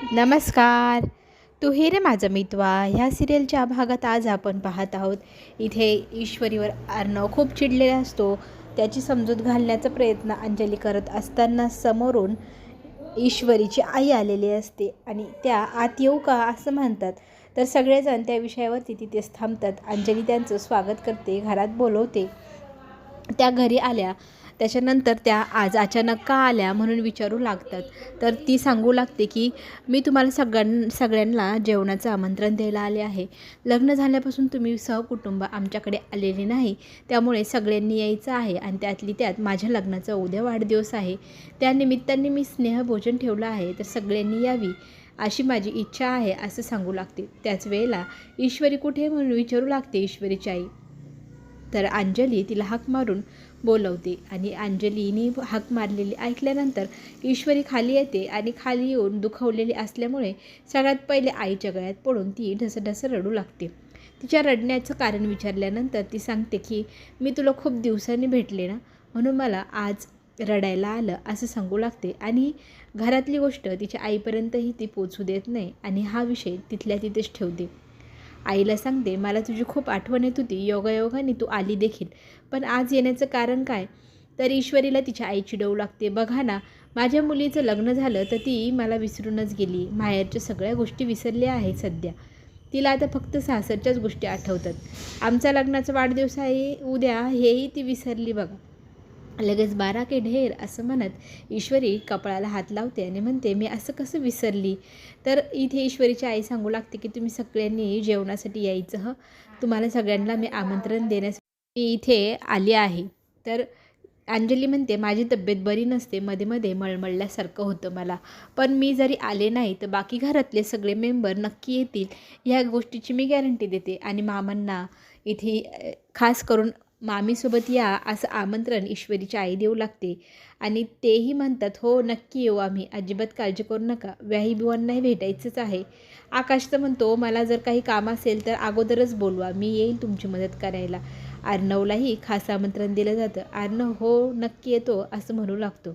नमस्कार. तू हे रे माझा मितवा. ह्या सिरियलच्या भागात आज आपण पाहत आहोत. इथे ईश्वरीवर अर्णव खूप चिडलेला असतो. त्याची समजूत घालण्याचा प्रयत्न अंजली करत असताना समोरून ईश्वरीची आई आलेली असते आणि त्या आत येऊ का असं म्हणतात. तर सगळेजण त्या विषयावरती तिथेच थांबतात. अंजली त्यांचं स्वागत करते घरात बोलवते. त्या घरी आल्या. त्याच्यानंतर त्या आज अचानक का आल्या म्हणून विचारू लागतात. तर ती सांगू लागते की मी तुम्हाला सगळ्यां सगळ्यांना जेवणाचं आमंत्रण द्यायला आले आहे. लग्न झाल्यापासून तुम्ही सहकुटुंब आमच्याकडे आलेले नाही. त्यामुळे सगळ्यांनी यायचं आहे आणि त्यातली त्यात माझ्या लग्नाचा उद्या वाढदिवस आहे. त्यानिमित्ताने मी स्नेहभोजन ठेवलं आहे तर सगळ्यांनी यावी अशी माझी इच्छा आहे असं सांगू लागते. त्याच वेळेला ईश्वरी कुठे म्हणून विचारू लागते ईश्वरीची आई. तर अंजली तिला हाक मारून बोलवते. आणि अंजलीने हाक मारलेली ऐकल्यानंतर ईश्वरी खाली येते आणि खाली येऊन दुखवलेली असल्यामुळे सगळ्यात पहिले आईच्या गळ्यात पडून ती ढसढस रडू लागते. तिच्या रडण्याचं कारण विचारल्यानंतर ती सांगते की मी तुला खूप दिवसांनी भेटले ना म्हणून मला आज रडायला आलं असं सांगू लागते. आणि घरातली गोष्ट तिच्या आईपर्यंतही ती पोचू देत नाही आणि हा विषय तिथल्या तिथेच ठेवते. आईला सांगते मला तुझी खूप आठवण येत होती योगायोगाने तू आली देखील. पण आज येण्याचं कारण काय? तर ईश्वरीला तिच्या आईची डव लागते. बघा ना माझ्या मुलीचं लग्न झालं तर ती मला विसरूनच गेली. माहेरच्या सगळ्या गोष्टी विसरल्या आहेत सध्या. तिला आता फक्त सासरच्याच गोष्टी आठवतात. आमचा लग्नाचा वाढदिवस आहे उद्या हेही ती विसरली बघा. लगेच बारा के ढेर असं म्हणत ईश्वरी कपाळाला हात लावते आणि म्हणते मी असं कसं विसरली? तर इथे ईश्वरीची आई सांगू लागते की तुम्ही सगळ्यांनी जेवणासाठी यायचं हं? तुम्हाला सगळ्यांना मी आमंत्रण देण्यास मी इथे आली आहे. तर अंजली म्हणते माझी तब्येत बरी नसते मध्ये मध्ये मळमळल्यासारखं होतं मला. पण मी जरी आले नाही तर बाकी घरातले सगळे मेंबर नक्की येतील. ह्या गोष्टीची मी गॅरंटी देते आणि मामांना इथे खास करून मामीसोबत या असं आमंत्रण ईश्वरीची आई देऊ लागते. आणि तेही म्हणतात हो नक्की येऊ आम्ही. अजिबात काळजी करू नका. व्याही बुवांनाही भेटायचंच आहे. आकाश तर म्हणतो मला जर काही काम असेल तर अगोदरच बोलवा. मी येईल तुमची मदत करायला. अर्णवलाही खास आमंत्रण दिलं जातं. अर्णव हो नक्की येतो असं म्हणू लागतो.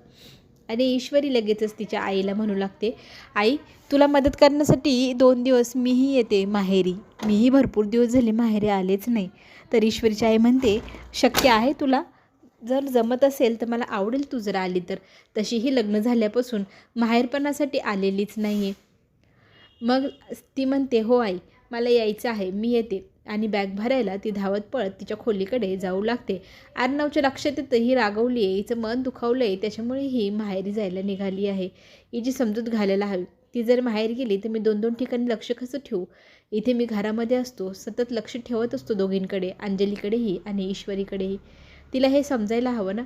आणि ईश्वरी लगेचच तिच्या आईला म्हणू लागते आई तुला मदत करण्यासाठी दोन दिवस मीही येते माहेरी. मीही भरपूर दिवस झाले माहेरी आलेच नाही. तर ईश्वरीची आई म्हणते शक्य आहे तुला? जर जमत असेल तर मला आवडेल तू जर आली तर. तशीही लग्न झाल्यापासून माहेरपणासाठी आलेलीच नाही आहे मग ती म्हणते हो आई मला यायचं आहे मी येते. आणि बॅग भरायला ती धावत पळत तिच्या खोलीकडे जाऊ लागते. अर्णवच्या लक्षात येतं ही रागवली आहे हिचं मन दुखावलं आहे त्याच्यामुळे ही माहेरी जायला निघाली आहे. हिची समजूत घालायला हवी. ती जर बाहेर गेली तर मी दोन दोन ठिकाणी लक्ष कसं ठेवू? इथे मी घरामध्ये असतो सतत लक्ष ठेवत असतो दोघींकडे अंजलीकडेही आणि ईश्वरीकडेही. तिला हे समजायला हवं ना?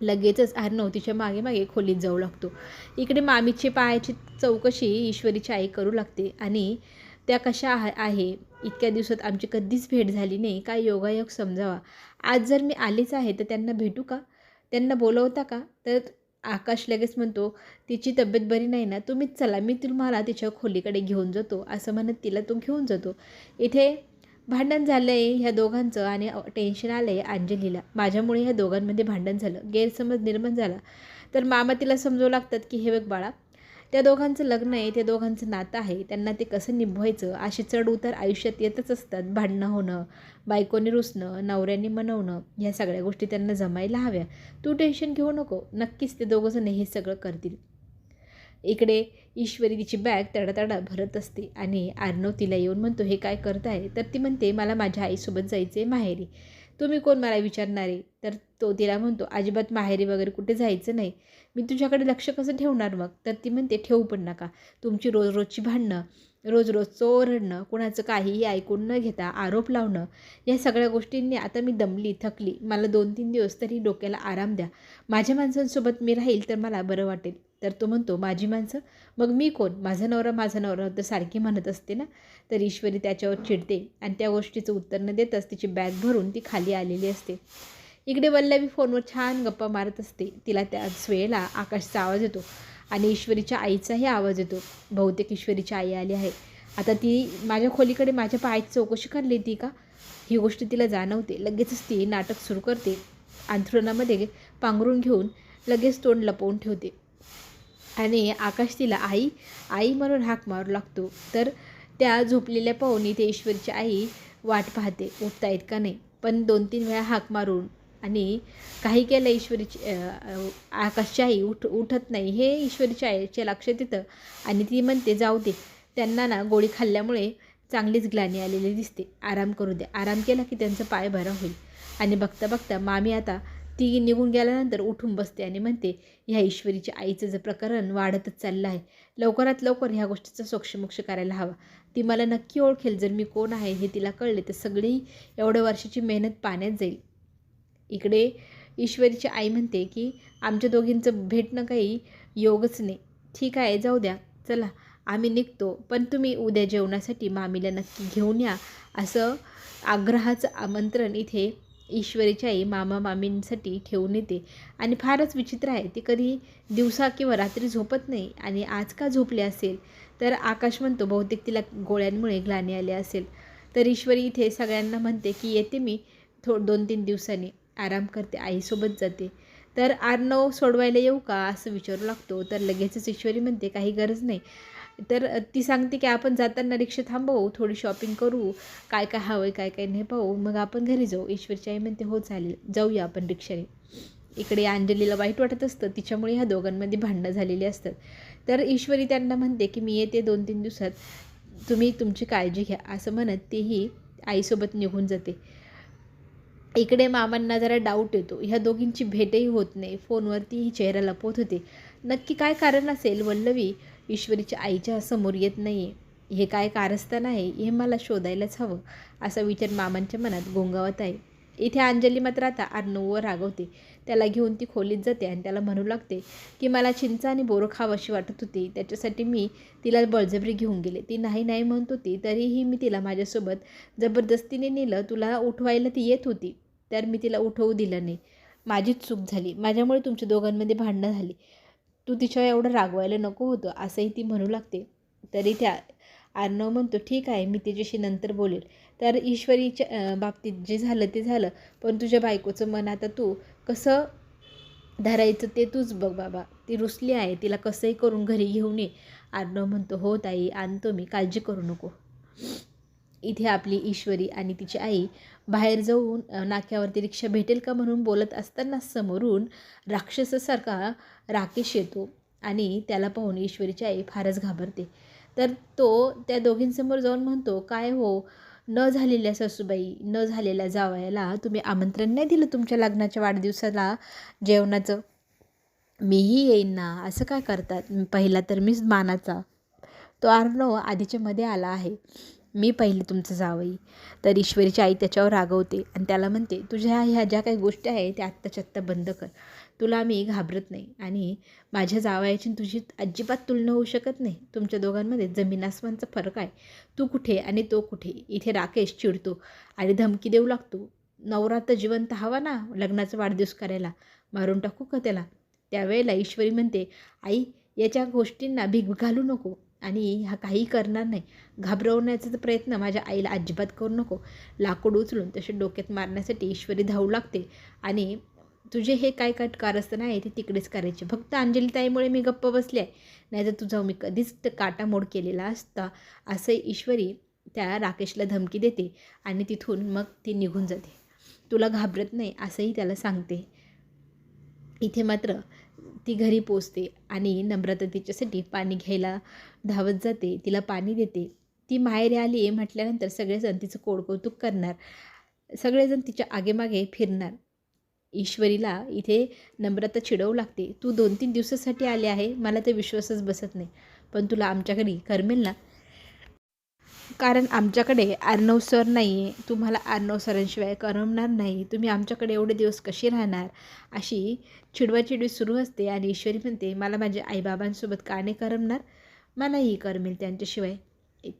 लगेचच अर्णव तिच्यामागे मागे खोलीत जाऊ लागतो. इकडे मामीची पायाची चौकशी ईश्वरीची आई करू लागते आणि त्या कशा आहे? इतक्या दिवसात आमची कधीच भेट झाली नाही. काय योगायोग समजावा? आज जर मी आलीच आहे तर त्यांना भेटू का? त्यांना बोलवता का? तर आकाश लगेच म्हणतो तिची तब्येत बरी नाही ना तुम्हीच चला मी तुम्हाला तिच्या खोलीकडे घेऊन जातो असं म्हणत तिला तो घेऊन जातो. इथे भांडण झालं आहे ह्या दोघांचं आणि टेन्शन आलं आहे अंजलीला. माझ्यामुळे ह्या दोघांमध्ये भांडण झालं गैरसमज निर्माण झाला. तर मामा तिला समजवू लागतात की हे बघ बाळा त्या दोघांचं लग्न आहे त्या दोघांचं नातं आहे त्यांना ते कसं निभवायचं अशी चढ उतार आयुष्यात येतच असतात भांडणं होणं बायकोनी रुसणं नवऱ्यांनी मनवणं ह्या सगळ्या गोष्टी त्यांना जमायला हव्या. तू टेन्शन घेऊ नको नक्कीच ते दोघंजणं हे सगळं करतील. इकडे ईश्वरी तिची बॅग तडातडा भरत असते आणि आर्णव तिला येऊन म्हणतो हे काय करताय? तर ती म्हणते मला माझ्या आईसोबत जायचे माहेरी. तुम्ही कोण मला विचारणार आहे? तर तो तिला म्हणतो अजिबात माहेरी वगैरे कुठे जायचं नाही. मी तुझ्याकडे लक्ष कसं ठेवणार मग? तर ती म्हणते ठेवू पण नका. तुमची रोज रोजची भांडणं रोज रोजचं ओरडणं कुणाचं काहीही ऐकून न घेता आरोप लावणं या सगळ्या गोष्टींनी आता मी दमली थकली. मला दोन तीन दिवस तरी डोक्याला आराम द्या. माझ्या माणसांसोबत मी राहील तर मला बरं वाटेल. तर तो म्हणतो माझी माणसं मग मी कोण? माझा नवरा माझा नवरा तर सारखी म्हणत असते ना? तर ईश्वरी त्याच्यावर चिडते आणि त्या गोष्टीचं उत्तर न देताच तिची बॅग भरून ती खाली आलेली असते. इकडे वल्लवी फोनवर छान गप्पा मारत असते. तिला त्याच वेळेला आकाशचा आवाज येतो आणि ईश्वरीच्या आईचाही आवाज येतो. बहुतेक ईश्वरीची आई आली आहे. आता ती माझ्या खोलीकडे माझ्या पायाची चौकशी करली ती का? ही गोष्ट तिला जाणवते. लगेचच ती नाटक सुरू करते. अंथरुणामध्ये पांघरून घेऊन लगेच तोंड लपवून ठेवते. आणि आकाश तिला आई आई म्हणून हाक मारू लागतो तर त्या झोपलेल्या पाहून इथे ईश्वरीची आई वाट पाहते. उठतायत का नाही पण दोन तीन वेळा हाक मारून आणि काही केलं ईश्वरीची आकाशची आई उठ उठत नाही. हे ईश्वरीच्या आईच्या लक्षात येतं आणि ती म्हणते जाऊ दे त्यांना ना गोळी खाल्ल्यामुळे चांगलीच ग्लानी आलेली दिसते. आराम करू दे. आराम केला की त्यांचा पाय बरा होईल. आणि बघता बघता मामी आता ती निघून गेल्यानंतर उठून बसते आणि म्हणते ह्या ईश्वरीच्या आईचं जर प्रकरण वाढतच चाललं आहे. लवकरात लवकर ह्या गोष्टीचा सोक्षमोक्ष करायला हवा. ती मला नक्की ओळखेल. जर मी कोण आहे हे तिला कळले तर सगळी एवढ्या वर्षाची मेहनत पाण्यात जाईल. इकडे ईश्वरीची आई म्हणते की आमच्या दोघींचं भेटणं काही योगच नाही. ठीक आहे जाऊ द्या. चला आम्ही निघतो. पण तुम्ही उद्या जेवणासाठी मामीला नक्की घेऊन या. असं आग्रहाचं आमंत्रण इथे ईश्वरीची आई मामा मामींसाठी ठेवून येते. आणि फारच विचित्र आहे. ती कधी दिवसा किंवा रात्री झोपत नाही आणि आज का झोपले असेल? तर आकाश म्हणतो बहुतेक तिला गोळ्यांमुळे ग्लानी आले असेल. तर ईश्वरी इथे सगळ्यांना म्हणते की येते मी थो दोन तीन दिवसांनी. आराम करते. आईसोबत जाते. तर आर्नव सोडवायला येऊ का? असं विचारू लागतो. तर लगेचच ईश्वरी म्हणते काही गरज नाही. तर ती सांगते की आपण जाताना रिक्षा थांबवू थोडी शॉपिंग करू काय काय हवं आहे काय काय नाही पाहू मग आपण घरी जाऊ. ईश्वरची आई म्हणते हो चालेल जाऊया आपण रिक्षाने. इकडे अंजलीला वाईट वाटत असतं तिच्यामुळे ह्या दोघांमध्ये भांडणं झालेली असतात. तर ईश्वरी त्यांना म्हणते की मी येते दोन तीन दिवसात तुम्ही तुमची काळजी घ्या. असं म्हणत तेही आईसोबत निघून जाते. इकडे मामांना जरा डाऊट येतो. ह्या दोघींची भेटही होत नाही. फोनवरती ही चेहरा लपवत होते. नक्की काय कारण असेल वल्लवी? ईश्वरीच्या आईच्या समोर येत नाही हे काय कारस्थान आहे? हे मला शोधायलाच हवं असा विचार मामांच्या मनात गोंगावत आहे. इथे अंजली मात्र आता अर्णववर रागवते. त्याला घेऊन ती खोलीत जाते आणि त्याला म्हणू लागते की मला चिंच आणि बोरं खावंशी वाटत होती. त्याच्यासाठी मी तिला बळजबरी घेऊन गेले. ती नाही नाही म्हणत होती. तरीही मी तिला माझ्यासोबत जबरदस्तीने नेलं. तुला उठवायला ती येत होती. तर मी तिला उठवू दिलं नाही. माझीच चूक झाली. माझ्यामुळे तुमच्या दोघांमध्ये भांडणं झाली. तू तिच्यावर एवढं रागवायला नको होतं असंही ती म्हणू लागते. तरी त्या अर्णव म्हणतो ठीक आहे मी तिच्याशी नंतर बोलेल. तर ईश्वरीच्या बाबतीत जे झालं ते झालं. पण तुझ्या बायकोचं मन आता तू कसं धरायचं ते तूच बघ बाबा. ती रुसली आहे तिला कसंही करून घरी घेऊन ये. अर्णव म्हणतो हो ताई आणतो मी काळजी करू नको. इथे आपली ईश्वरी आणि तिची आई बाहेर जाऊन नाक्यावरती रिक्षा भेटेल का म्हणून बोलत असताना समोरून राक्षसासारखा राकेश येतो आणि त्याला पाहून ईश्वरीची आई फारच घाबरते. तर तो त्या दोघींसमोर जाऊन म्हणतो काय हो? न झालेल्या सासूबाई न झालेल्या जावयाला तुम्ही आमंत्रण नाही दिलं तुमच्या लग्नाच्या वाढदिवसाला जेवणाचं? मीही येईन ना असं काय करतात? पहिला तर मीच मानाचा. तो आर्णव आधीच्या मध्ये आला आहे. मी पहिले तुमचं जावई. तर ईश्वरीची आई त्याच्यावर रागवते आणि त्याला म्हणते तुझ्या ह्या ज्या काही गोष्टी आहे त्या आत्ताच्या आत्ता बंद कर. तुला मी घाबरत नाही आणि माझ्या जावयाची तुझी अजिबात तुलना होऊ शकत नाही. तुमच्या दोघांमध्ये जमीन आसमानचा फरक आहे. तू कुठे आणि तो कुठे? इथे राकेश चिडतो आणि धमकी देऊ लागतो. नवरा तर जिवंत हवा ना लग्नाचा वाढदिवस करायला. मारून टाकू का त्याला? त्यावेळेला ईश्वरी म्हणते आई याच्या गोष्टींना भीक घालू नको. आणि हा काही करणार नाही. घाबरवण्याचा प्रयत्न माझ्या आईला अजिबात करू नको. लाकूड उचलून तसे डोक्यात मारण्यासाठी ईश्वरी धावू लागते. आणि तुझे हे काय काय कारस्थान आहे ते तिकडेच करायचे. फक्त अंजलीताईमुळे मी गप्प बसले आहे. नाहीतर तुझा मी कधीच काटामोड केलेला असता. असं ईश्वरी त्या राकेशला धमकी देते आणि तिथून मग ती निघून जाते. तुला घाबरत नाही असंही त्याला सांगते. इथे मात्र ती घरी पोचते आणि नम्रता तिच्यासाठी पाणी घ्यायला धावत जाते तिला पाणी देते. ती माहेरी आली आहे म्हटल्यानंतर सगळेजण तिचं कोडकौतुक करणार. सगळेजण तिच्या आगेमागे फिरणार. ईश्वरीला इथे नम्रता चिडवू लागते. तू दोन तीन दिवसासाठी आले आहे मला तर विश्वासच बसत नाही. पण तुला आमच्या घरी करमेल ना? कारण आमच्याकडे अर्णव सर नाही आहे तुम्हाला अर्णव सरांशिवाय करमणार नाही. तुम्ही आमच्याकडे एवढे दिवस कसे राहणार? अशी चिडवाचिडवी सुरू असते आणि ईश्वरी म्हणते मला माझ्या आईबाबांसोबत का नाही करमणार? मलाही करमेल त्यांच्याशिवाय.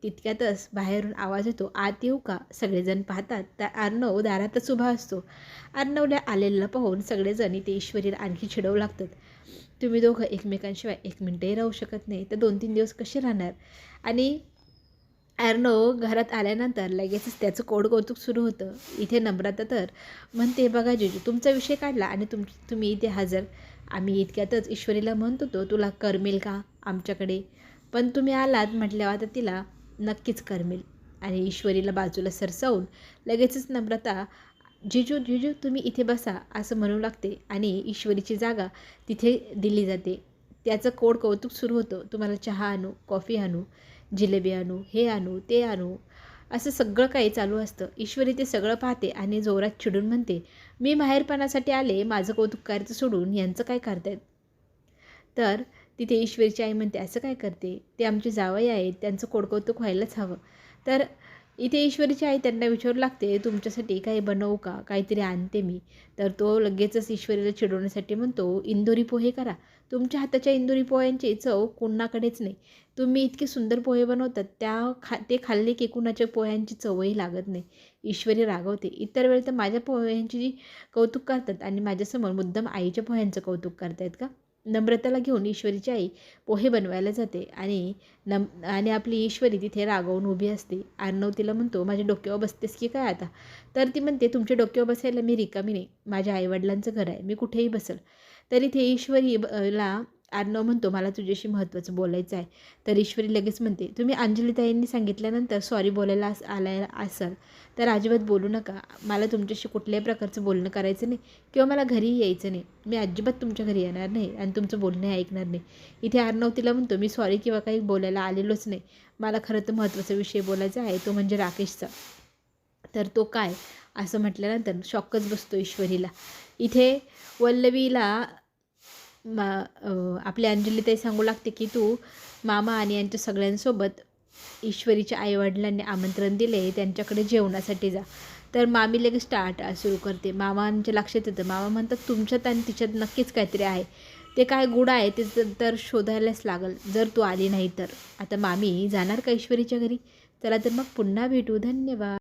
तितक्यातच बाहेरून आवाज येतो आत येऊ का? सगळेजण पाहतात. तर अर्णव दारातच उभा असतो. अर्णवला आलेला पाहून सगळेजण इथे ईश्वरीला आणखी चिडवू लागतात. तुम्ही दोघं एकमेकांशिवाय एक मिनटंही राहू शकत नाही. तर दोन तीन दिवस कसे राहणार? आणि ॲर्नो घरात आल्यानंतर लगेचच त्याचं कोड कौतुक सुरू होतं. इथे नम्रता तर म्हणते बघा जिजू तुमचा विषय काढला आणि तुम तुम्ही इथे हजर. आम्ही इतक्यातच ईश्वरीला म्हणत होतो तुला करमेल का आमच्याकडे? पण तुम्ही आलात म्हटल्यावर आता तिला नक्कीच करमेल. आणि ईश्वरीला बाजूला सरसावून लगेचच नम्रता जिजू जिजू तुम्ही इथे बसा असं म्हणू लागते आणि ईश्वरीची जागा तिथे दिली जाते. त्याचं कोड कौतुक सुरू होतं. तुम्हाला चहा आणू कॉफी आणू जिलेबी आणू हे आणू ते आणू. असं सगळं काही चालू असतं. ईश्वरी ते सगळं पाहते आणि जोरात चिडून म्हणते मी माहेरपणासाठी आले माझं कौतुक करायचं सोडून यांचं काय करतायत? तर तिथे ईश्वरीची आई म्हणते असं काय करते? ते आमचे जावई आहेत त्यांचं कोडकौतुक व्हायलाच हवं. तर इथे ईश्वरीची आई त्यांना विचारू लागते तुमच्यासाठी काही बनवू का? काहीतरी आणते मी. तर तो लगेचच ईश्वरीला चिडवण्यासाठी म्हणतो इंदोरी पोहे करा. तुमच्या हाताच्या इंदोरी पोह्यांची चव कुणाकडेच नाही. तुम्ही इतके सुंदर पोहे बनवतात त्या खा ते खाल्ले की कुणाच्या पोह्यांची चवही लागत नाही. ईश्वरी रागवते इतर वेळी तर माझ्या पोह्यांची जी कौतुक करतात आणि माझ्यासमोर मुद्दाम आईच्या पोह्यांचं कौतुक करतायत का? नम्रताला घेऊन ईश्वरीची आई पोहे बनवायला जाते आणि नम आणि आपली ईश्वरी तिथे रागवून उभी असते. अर्णव तिला म्हणतो माझ्या डोक्यावर बसतेस की काय आता? तर ती म्हणते तुमच्या डोक्यावर बसायला मी रिकामी नाही. माझ्या आईवडिलांचं घर आहे. मी कुठेही बसेल तर इथे ईश्वरी आडनाव म्हणतो मला तुझ्याशी महत्त्वाचं बोलायचं आहे. तर ईश्वरी लगेच म्हणते तुम्ही अंजलीताईंनी सांगितल्यानंतर सॉरी बोलायला अस आलायला असाल तर अजिबात बोलू नका. मला तुमच्याशी कुठल्याही प्रकारचं बोलणं करायचं नाही किंवा मला घरीही यायचं नाही. मी अजिबात तुमच्या घरी येणार नाही आणि तुमचं बोलणं ऐकणार नाही. इथे अर्णव तिला म्हणतो मी सॉरी किंवा काही बोलायला आलेलोच नाही. मला खरं तर महत्त्वाचा विषय बोलायचा आहे. तो म्हणजे राकेशचा. तर तो काय? असं म्हटल्यानंतर शॉकच बसतो ईश्वरीला. इथे वल्लवीला मा आपली अंजलीताई सांगू लागते की तू मामा आणि यांच्या सगळ्यांसोबत ईश्वरीच्या आईवडिलांनी आमंत्रण दिले त्यांच्याकडे जेवणासाठी जा. तर मामी लगेच स्टार्ट सुरू करते. मामांच्या लक्षात येतं. मामा म्हणतात तुमच्यात आणि तिच्यात नक्कीच काहीतरी आहे. ते काय गुड आहे ते तर- तर शोधायलाच लागल. जर तू आली नाही तर. आता मामी जाणार का ईश्वरीच्या घरी? चला तर मग पुन्हा भेटू. धन्यवाद.